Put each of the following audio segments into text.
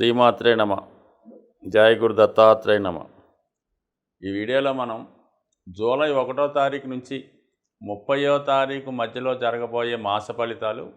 శ్రీమాత్రే నమ. జయ గురు దత్తాత్రేయ నమ. ఈ వీడియోలో మనం జూలై ఒకటో తారీఖు నుంచి ముప్పయో తారీఖు మధ్యలో జరగబోయే మాస ఫలితాలు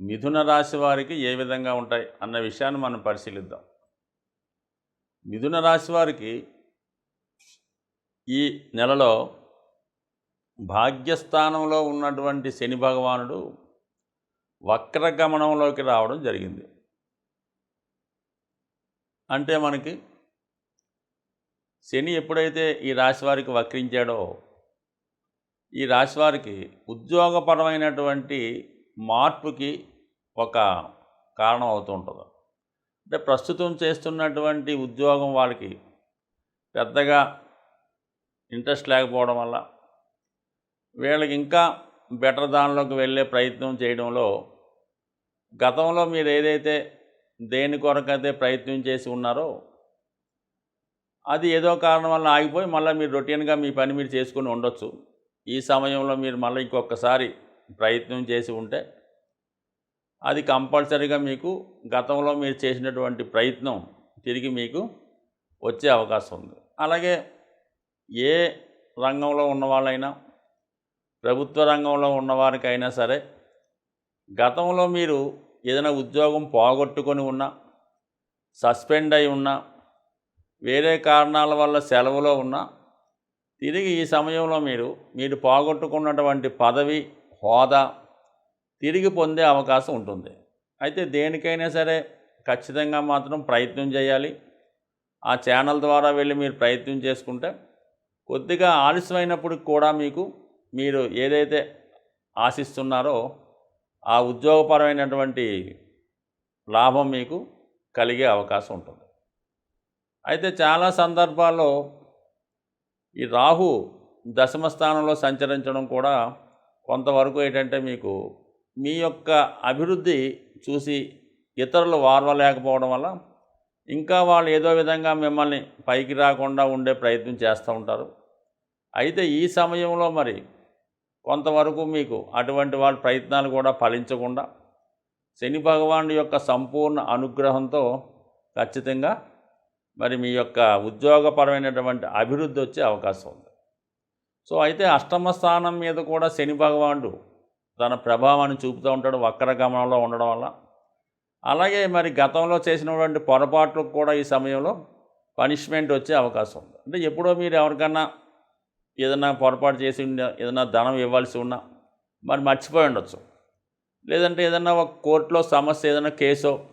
మిథున రాశి వారికి ఏ విధంగా ఉంటాయి అన్న విషయాన్ని మనం పరిశీలిద్దాం. మిథున రాశి వారికి ఈ నెలలో భాగ్యస్థానంలో ఉన్నటువంటి శని భగవానుడు వక్రగమనంలోకి రావడం జరిగింది. అంటే మనకి శని ఎప్పుడైతే ఈ రాశి వారికి వక్రించాడో ఈ రాశి వారికి ఉద్యోగపరమైనటువంటి మార్పుకి ఒక కారణం అవుతూ ఉంటుంది. అంటే ప్రస్తుతం చేస్తున్నటువంటి ఉద్యోగం వాళ్ళకి పెద్దగా ఇంట్రెస్ట్ లేకపోవడం వల్ల వీళ్ళకి ఇంకా బెటర్ దానిలోకి వెళ్ళే ప్రయత్నం చేయడంలో గతంలో మీరు ఏదైతే దేని కొరకైతే ప్రయత్నం చేసి ఉన్నారో అది ఏదో కారణం వల్ల ఆగిపోయి మళ్ళీ మీరు రొటీన్గా మీ పని మీరు చేసుకుని ఉండొచ్చు. ఈ సమయంలో మీరు మళ్ళీ ఇంకొకసారి ప్రయత్నం చేసి ఉంటే అది కంపల్సరీగా మీకు గతంలో మీరు చేసినటువంటి ప్రయత్నం తిరిగి మీకు వచ్చే అవకాశం ఉంది. అలాగే ఏ రంగంలో ఉన్న వాళ్ళైనా ప్రభుత్వ రంగంలో ఉన్నవారికైనా సరే గతంలో మీరు ఏదైనా ఉద్యోగం పోగొట్టుకొని ఉన్నా సస్పెండ్ అయి ఉన్నా వేరే కారణాల వల్ల సెలవులో ఉన్నా తిరిగి ఈ సమయంలో మీరు మీరు పోగొట్టుకున్నటువంటి పదవి హోదా తిరిగి పొందే అవకాశం ఉంటుంది. అయితే దేనికైనా సరే ఖచ్చితంగా మాత్రం ప్రయత్నం చేయాలి. ఆ ఛానల్ ద్వారా వెళ్ళి మీరు ప్రయత్నం చేసుకుంటే కొద్దిగా ఆలస్యమైనప్పటికి కూడా మీకు మీరు ఏదైతే ఆశిస్తున్నారో ఆ ఉద్యోగపరమైనటువంటి లాభం మీకు కలిగే అవకాశం ఉంటుంది. అయితే చాలా సందర్భాల్లో ఈ రాహు దశమ స్థానంలో సంచరించడం కూడా కొంతవరకు ఏంటంటే మీకు మీ యొక్క అభివృద్ధి చూసి ఇతరులు వారవలేకపోవడం వల్ల ఇంకా వాళ్ళు ఏదో విధంగా మిమ్మల్ని పైకి రాకుండా ఉండే ప్రయత్నం చేస్తూ ఉంటారు. అయితే ఈ సమయంలో మరి కొంతవరకు మీకు అటువంటి వాళ్ళ ప్రయత్నాలు కూడా ఫలించకుండా శని భగవానుడి యొక్క సంపూర్ణ అనుగ్రహంతో ఖచ్చితంగా మరి మీ యొక్క ఉద్యోగపరమైనటువంటి అభివృద్ధి వచ్చే అవకాశం ఉంది. సో అయితే అష్టమ స్థానం మీద కూడా శని భగవానుడు తన ప్రభావాన్ని చూపుతూ ఉంటాడు వక్ర గమనంలో ఉండడం వల్ల. అలాగే మరి గతంలో చేసినటువంటి పొరపాట్లకు కూడా ఈ సమయంలో పనిష్మెంట్ వచ్చే అవకాశం ఉంది. అంటే ఎప్పుడో మీరు ఎవరికన్నా ఏదైనా పొరపాటు చేసి ఉన్న ఏదైనా ధనం ఇవ్వాల్సి ఉన్నా మరి మర్చిపోయి ఉండొచ్చు. లేదంటే ఏదైనా ఒక కోర్టులో సమస్య ఏదైనా కేసో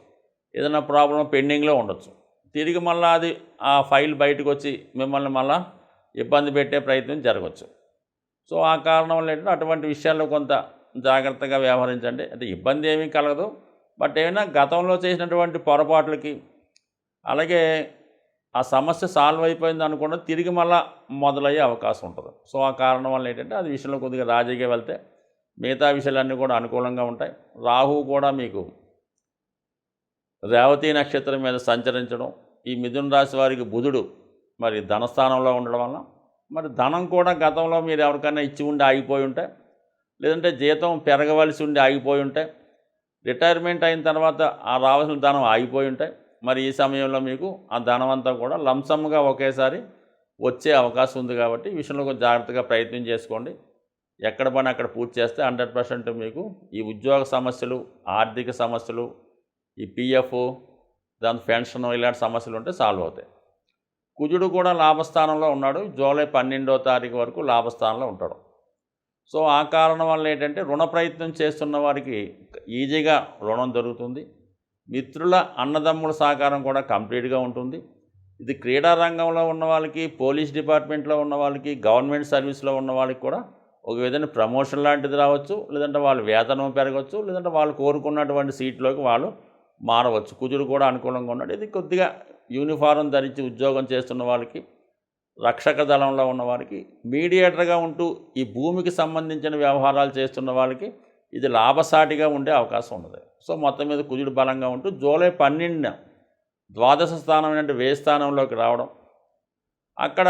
ఏదైనా ప్రాబ్లం పెండింగ్లో ఉండొచ్చు. తిరిగి మళ్ళీ అది ఆ ఫైల్ బయటకు వచ్చి మిమ్మల్ని మళ్ళీ ఇబ్బంది పెట్టే ప్రయత్నం జరగవచ్చు సో ఆ కారణం వల్ల ఏంటంటే అటువంటి విషయాల్లో కొంత జాగ్రత్తగా వ్యవహరించండి. అంటే ఇబ్బంది ఏమీ కలగదు. బట్ ఏమైనా గతంలో చేసినటువంటి పొరపాట్లకి అలాగే ఆ సమస్య సాల్వ్ అయిపోయింది అనుకున్న తిరిగి మళ్ళా మొదలయ్యే అవకాశం ఉంటుంది. సో ఆ కారణం వల్ల ఏంటంటే అది విషయంలో కొద్దిగా రాజీగా వెళ్తే మిగతా విషయాలన్నీ కూడా అనుకూలంగా ఉంటాయి. రాహు కూడా మీకు రేవతి నక్షత్రం మీద సంచరించడం ఈ మిథున రాశి వారికి బుధుడు మరి ధనస్థానంలో ఉండడం వల్ల మరి ధనం కూడా గతంలో మీరు ఎవరికైనా ఇచ్చి ఉండి ఆగిపోయి ఉంటే లేదంటే జీతం పెరగవలసి ఉండి ఆగిపోయి ఉంటే రిటైర్మెంట్ అయిన తర్వాత ఆ రావాల్సిన ధనం ఆగిపోయి ఉంటాయి మరి ఈ సమయంలో మీకు ఆ ధనం అంతా కూడా లంసమ్గా ఒకేసారి వచ్చే అవకాశం ఉంది కాబట్టి ఈ విషయంలో కొంచెం జాగ్రత్తగా ప్రయత్నం చేసుకోండి. ఎక్కడ పని అక్కడ పూర్తి చేస్తే హండ్రెడ్ పర్సెంట్ మీకు ఈ ఉద్యోగ సమస్యలు ఆర్థిక సమస్యలు ఈ పిఎఫ్ దాని పెన్షన్ ఇలాంటి సమస్యలు ఉంటే సాల్వ్ అవుతాయి. కుజుడు కూడా లాభస్థానంలో ఉన్నాడు. జూలై పన్నెండో తారీఖు వరకు లాభస్థానంలో ఉంటాడు. సో ఆ కారణం వల్ల ఏంటంటే రుణ ప్రయత్నం చేస్తున్న వారికి ఈజీగా రుణం దొరుకుతుంది. మిత్రుల అన్నదమ్ముల సహకారం కూడా కంప్లీట్గా ఉంటుంది. ఇది క్రీడా రంగంలో ఉన్న వాళ్ళకి పోలీస్ డిపార్ట్మెంట్లో ఉన్న వాళ్ళకి గవర్నమెంట్ సర్వీస్లో ఉన్న వాళ్ళకి కూడా ఒక విధంగా ప్రమోషన్ లాంటిది రావచ్చు. లేదంటే వాళ్ళు వేతనం పెరగవచ్చు లేదంటే వాళ్ళు కోరుకున్నటువంటి సీట్లోకి వాళ్ళు మారవచ్చు. కుజుడు కూడా అనుకూలంగా ఉన్నాడు. ఇది కొద్దిగా యూనిఫారం ధరించి ఉద్యోగం చేస్తున్న వాళ్ళకి రక్షక దళంలో ఉన్న వారికి మీడియేటర్గా ఉంటూ ఈ భూమికి సంబంధించిన వ్యవహారాలు చేస్తున్న వాళ్ళకి ఇది లాభసాటిగా ఉండే అవకాశం ఉన్నది. సో మొత్తం మీద కుజుడు బలంగా ఉంటూ జూలై పన్నెండున ద్వాదశ స్థానం అంటే వే స్థానంలోకి రావడం అక్కడ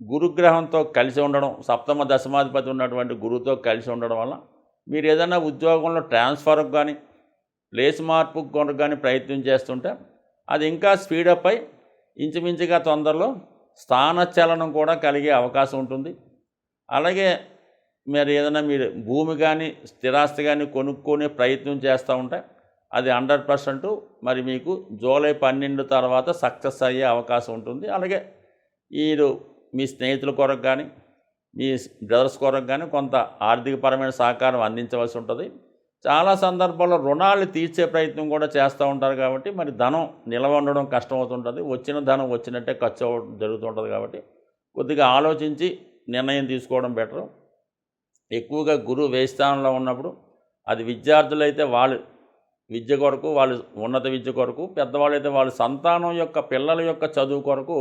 గురుగ్రహంతో కలిసి ఉండడం సప్తమ దశమాధిపతి ఉన్నటువంటి గురువుతో కలిసి ఉండడం వల్ల మీరు ఏదైనా ఉద్యోగంలో ట్రాన్స్ఫర్కి కానీ ప్లేస్ మార్పు కొనకు కానీ ప్రయత్నం చేస్తుంటే అది ఇంకా స్పీడప్ అయి ఇంచుమించుగా తొందరలో స్థానచలనం కూడా కలిగే అవకాశం ఉంటుంది. అలాగే మరి ఏదైనా మీరు భూమి కానీ స్థిరాస్తి కానీ కొనుక్కునే ప్రయత్నం చేస్తూ ఉంటే అది హండ్రెడ్ పర్సెంట్ మరి మీకు జూలై పన్నెండు తర్వాత సక్సెస్ అయ్యే అవకాశం ఉంటుంది. అలాగే మీరు మీ స్నేహితుల కొరకు కానీ మీ బ్రదర్స్ కొరకు కానీ కొంత ఆర్థికపరమైన సహకారం అందించవలసి ఉంటుంది. చాలా సందర్భాల్లో రుణాలు తీర్చే ప్రయత్నం కూడా చేస్తూ ఉంటారు కాబట్టి మరి ధనం నిల్వ ఉండడం కష్టమవుతుంటుంది. వచ్చిన ధనం వచ్చినట్టే ఖర్చు అవ్వడం జరుగుతుంటుంది కాబట్టి కొద్దిగా ఆలోచించి నిర్ణయం తీసుకోవడం బెటరు. ఎక్కువగా గురువు వేయి స్థానంలో ఉన్నప్పుడు అది విద్యార్థులైతే వాళ్ళు విద్య కొరకు వాళ్ళు ఉన్నత విద్య కొరకు పెద్దవాళ్ళు అయితే వాళ్ళ సంతానం యొక్క పిల్లల యొక్క చదువు కొరకు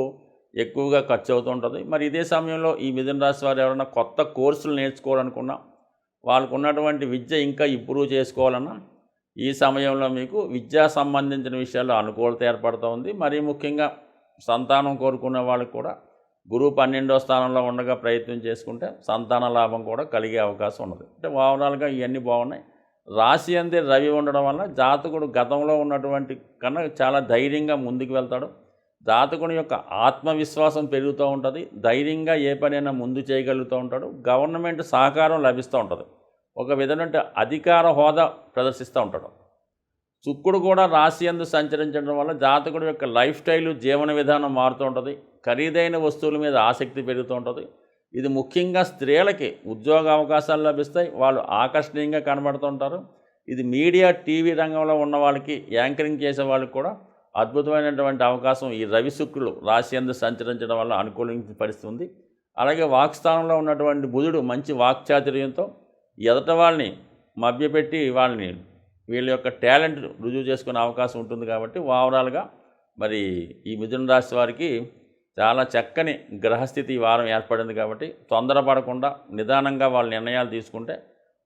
ఎక్కువగా ఖర్చు అవుతుంటుంది మరి ఇదే సమయంలో ఈ మిథున రాశి వారు ఎవరైనా కొత్త కోర్సులు నేర్చుకోవాలనుకున్నా వాళ్ళకు ఉన్నటువంటి విద్య ఇంకా ఇంప్రూవ్ చేసుకోవాలన్నా ఈ సమయంలో మీకు విద్యా సంబంధించిన విషయాల్లో అనుకూలత ఏర్పడుతూ ఉంది. మరీ ముఖ్యంగా సంతానం కోరుకునే వాళ్ళకి కూడా గురువు పన్నెండో స్థానంలో ఉండగా ప్రయత్నం చేసుకుంటే సంతాన లాభం కూడా కలిగే అవకాశం ఉన్నది. అంటే ఓవరాల్గా ఇవన్నీ బాగున్నాయి. రాశి అంతే రవి ఉండడం వల్ల జాతకుడు గతంలో ఉన్నటువంటి కన్నా చాలా ధైర్యంగా ముందుకు వెళ్తాడు. జాతకుని యొక్క ఆత్మవిశ్వాసం పెరుగుతూ ఉంటుంది. ధైర్యంగా ఏ పనైనా ముందు చేయగలుగుతూ ఉంటాడు. గవర్నమెంట్ సహకారం లభిస్తూ ఉంటుంది. ఒక విధమైన అధికార హోదా ప్రదర్శిస్తూ ఉంటాడు. శుక్రుడు కూడా రాశి అందు సంచరించడం వల్ల జాతకుడు యొక్క లైఫ్ స్టైలు జీవన విధానం మారుతూ ఉంటుంది. ఖరీదైన వస్తువుల మీద ఆసక్తి పెరుగుతూ ఉంటుంది. ఇది ముఖ్యంగా స్త్రీలకి ఉద్యోగ అవకాశాలు లభిస్తాయి. వాళ్ళు ఆకర్షణీయంగా కనబడుతుంటారు ఇది మీడియా టీవీ రంగంలో ఉన్న వాళ్ళకి యాంకరింగ్ చేసే వాళ్ళకి కూడా అద్భుతమైనటువంటి అవకాశం. ఈ రవి శుక్రులు రాశి అందు సంచరించడం వల్ల అనుకూలించపరిస్తుంది అలాగే వాక్స్థానంలో ఉన్నటువంటి బుధుడు మంచి వాక్చాతుర్యంతో ఎదట వాళ్ళని మభ్యపెట్టి వాళ్ళని వీళ్ళ యొక్క టాలెంట్ రుజువు చేసుకునే అవకాశం ఉంటుంది కాబట్టి ఓవరాల్గా మరి ఈ మిథున రాశి వారికి చాలా చక్కని గ్రహస్థితి ఈ వారం ఏర్పడింది కాబట్టి తొందరపడకుండా నిదానంగా వాళ్ళ నిర్ణయాలు తీసుకుంటే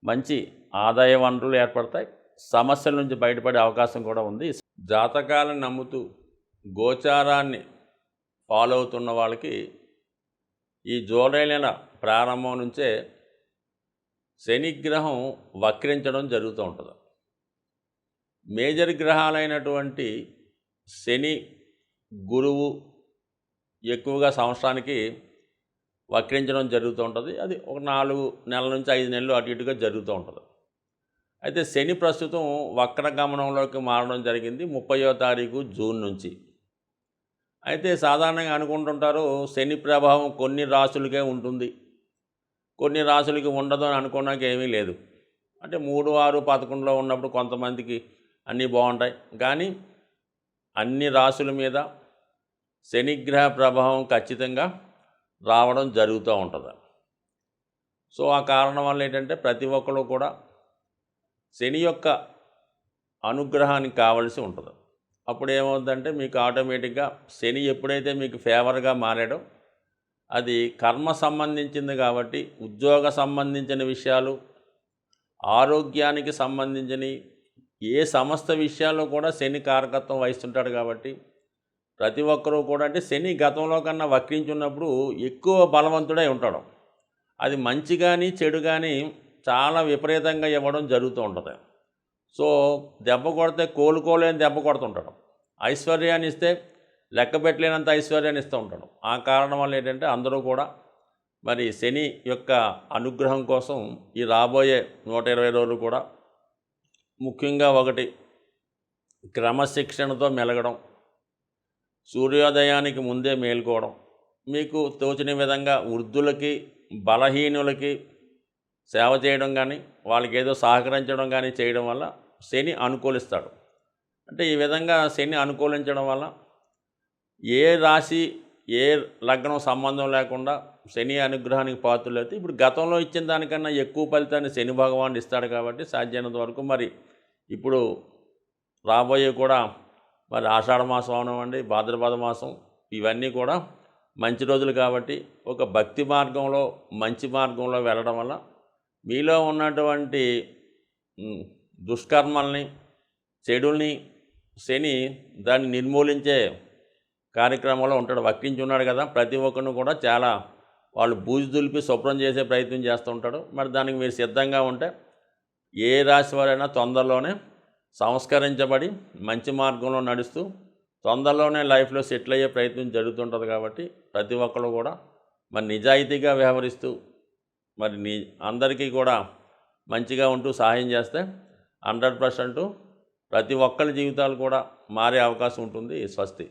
మంచి ఆదాయ వనరులు ఏర్పడతాయి. సమస్యల నుంచి బయటపడే అవకాశం కూడా ఉంది. జాతకాలను నమ్ముతూ గోచారాన్ని ఫాలో అవుతున్న వాళ్ళకి ఈ జూలై నెల ప్రారంభం నుంచే శనిగ్రహం వక్రించడం జరుగుతూ ఉంటుంది. మేజర్ గ్రహాలైనటువంటి శని గురువు ఎక్కువగా సంవత్సరానికి వక్రించడం జరుగుతూ ఉంటుంది. అది ఒక నాలుగు నెలల నుంచి ఐదు నెలలు అటు ఇటుగా జరుగుతూ ఉంటుంది. అయితే శని ప్రస్తుతం వక్ర గమనంలోకి మారడం జరిగింది ముప్పయో తారీఖు జూన్ నుంచి. అయితే సాధారణంగా అనుకుంటుంటారు శని ప్రభావం కొన్ని రాసులకే ఉంటుంది. కొన్ని రాసులకి ఉండదు అని అనుకోవడానికి ఏమీ లేదు. అంటే మూడు ఆరు పదకొండులో ఉన్నప్పుడు కొంతమందికి అన్నీ బాగుంటాయి. కానీ అన్ని రాసుల మీద శనిగ్రహ ప్రభావం ఖచ్చితంగా రావడం జరుగుతూ ఉంటుంది. సో ఆ కారణం వల్ల ఏంటంటే ప్రతి ఒక్కరు కూడా శని యొక్క అనుగ్రహానికి కావలసి ఉంటుంది. అప్పుడు ఏమవుతుందంటే మీకు ఆటోమేటిక్గా శని ఎప్పుడైతే మీకు ఫేవర్గా మారాడో అది కర్మ సంబంధించింది కాబట్టి ఉద్యోగ సంబంధించిన విషయాలు ఆరోగ్యానికి సంబంధించిన ఏ సమస్త విషయాల్లో కూడా శని కారకత్వం వహిస్తుంటాడు కాబట్టి ప్రతి ఒక్కరూ కూడా అంటే శని గతంలో కన్నా వక్రించున్నప్పుడు ఎక్కువ బలవంతుడై ఉంటాడు. అది మంచి కానీ చెడు కానీ చాలా విపరీతంగా ఇవ్వడం జరుగుతూ ఉంటుంది. సో దెబ్బ కొడితే కోలుకోలేని దెబ్బ కొడుతుంటాడు. ఐశ్వర్యాన్ని ఇస్తే లెక్క పెట్టలేనంత ఐశ్వర్యాన్ని ఇస్తూ ఉంటాడు. ఆ కారణం వల్ల ఏంటంటే అందరూ కూడా మరి శని యొక్క అనుగ్రహం కోసం ఈ రాబోయే నూట ఇరవై రోజులు కూడా ముఖ్యంగా ఒకటి క్రమశిక్షణతో మెలగడం సూర్యోదయానికి ముందే మేల్కోవడం. మీకు తోచిన విధంగా వృద్ధులకి బలహీనులకి సేవ చేయడం కానీ వాళ్ళకి ఏదో సహకరించడం కానీ చేయడం వల్ల శని అనుకూలిస్తాడు. అంటే ఈ విధంగా శని అనుకూలించడం వల్ల ఏ రాశి ఏ లగ్నం సంబంధం లేకుండా శని అనుగ్రహానికి పాత్రలైతే ఇప్పుడు గతంలో ఇచ్చిన దానికన్నా ఎక్కువ ఫలితాన్ని శని భగవాన్ ఇస్తాడు కాబట్టి సాధ్యమైనంత వరకు మరి ఇప్పుడు రాబోయే కూడా మరి ఆషాఢ మాసం అవనివ్వండి భాద్రపద మాసం ఇవన్నీ కూడా మంచి రోజులు కాబట్టి ఒక భక్తి మార్గంలో మంచి మార్గంలో వెళ్ళడం వల్ల మీలో ఉన్నటువంటి దుష్కర్మల్ని చెడుల్ని శని దాన్ని నిర్మూలించే కార్యక్రమంలో ఉంటాడు. వక్కించి ఉన్నాడు కదా ప్రతి ఒక్కరిని కూడా చాలా వాళ్ళు బూజు దులిపి శుభ్రం చేసే ప్రయత్నం చేస్తూ ఉంటాడు. మరి దానికి మీరు సిద్ధంగా ఉంటే ఏ రాశి వారైనా తొందరలోనే సంస్కరించబడి మంచి మార్గంలో నడుస్తూ తొందరలోనే లైఫ్లో సెటిల్ అయ్యే ప్రయత్నం జరుగుతుంటుంది కాబట్టి ప్రతి ఒక్కరు కూడా మరి నిజాయితీగా వ్యవహరిస్తూ మరి నీ అందరికీ కూడా మంచిగా ఉంటూ సహాయం చేస్తే హండ్రెడ్ పర్సెంట్ ప్రతి ఒక్కరి జీవితాలు కూడా మారే అవకాశం ఉంటుంది. స్వస్తి.